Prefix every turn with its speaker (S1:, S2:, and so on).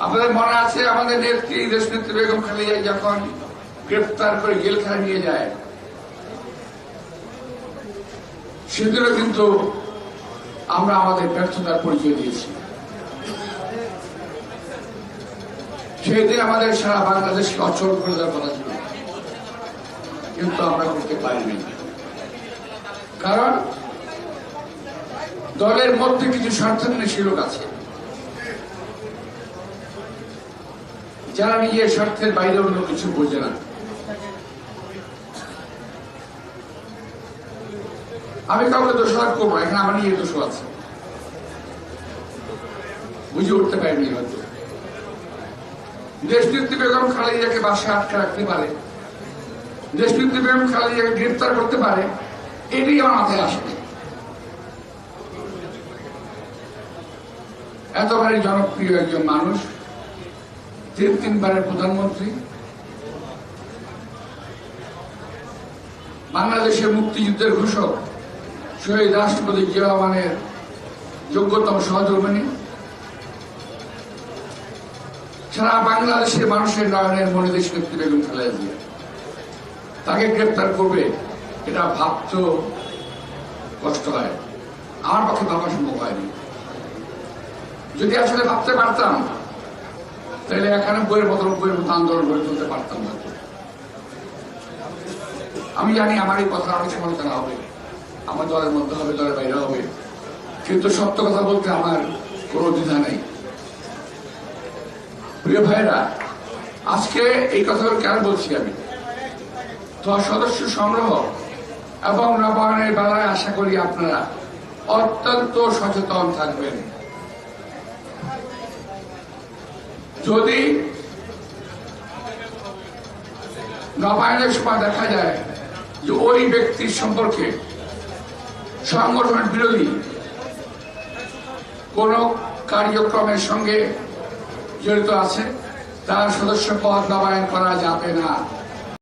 S1: আপনাদের মনে আছে আমাদের নেত্রী দেশনেত্রী বেগম খালেদা যখন গ্রেপ্তার করে জেলখানা নিয়ে যায়? সেদিনও কিন্তু আমরা আমাদের ব্যর্থতার পরিচয় দিয়েছি। সেই দিন আমাদের সারা বাংলাদেশকে অচল করে দেওয়ার কথা ছিল। কিন্তু আমরা করতে পারিনি। কারণ দলের মধ্যে কিছু স্বার্থান্বেষী লোক আছে। যারা নিজের স্বার্থের বাইরে অন্য কিছু বোঝে না। আমি কাউকে দোষারোপ করব না, এখানে আমার নিজের দোষ আছে। বুঝে উঠতে পারিনি হয়তো। দেশনেত্রী বেগম খালেদাকে বাসায় আটকে রাখতে পারে। দেশনেত্রী বেগম খালেদাকে গ্রেপ্তার করতে পারে। এটাই আমার মাথায় আসে। এতবারই জনপ্রিয় একজন মানুষ তিন তিনবারের প্রধানমন্ত্রী। বাংলাদেশের মুক্তিযুদ্ধের ঘোষক শহীদ রাষ্ট্রপতি জিয়া রহমানের যোগ্যতম সহধর্মিনী সারা বাংলাদেশের মানুষের নয়নের মনে দেশ নেত্রী বেগম খালেদা জিয়া। তাকে গ্রেপ্তার করবে এটা ভাবতেও কষ্ট হয়। আমার পক্ষে ভাবা সম্ভব হয়নি। যদি আসলে ভাবতে পারতাম তাহলে এখানে বইয়ের মতো বইয়ের মতো আন্দোলন গড়ে তুলতে পারতাম না। আমি জানি আমার এই কথা অনেক সমালোচনা হবে। আমার দলের মধ্যে হবে, দলের বাইরে হবে। কিন্তু সত্য কথা বলতে আমার কোনো দ্বিধা নেই। প্রিয় ভাইরা আজকে এই কথাগুলো কেন বলছি আমি? তো সদস্য সংগ্রহ এবং নবায়নের বেলায় আশা করি আপনারা অত্যন্ত সচেতন থাকবেন। যদি নবায়নের সময় দেখা যায় যে ওই ব্যক্তির সম্পর্কে সংগঠন বিরোধী কোন কার্যক্রমের সঙ্গে জড়িত আছে, তার সদস্য পদ নবায়ন করা যাবে না।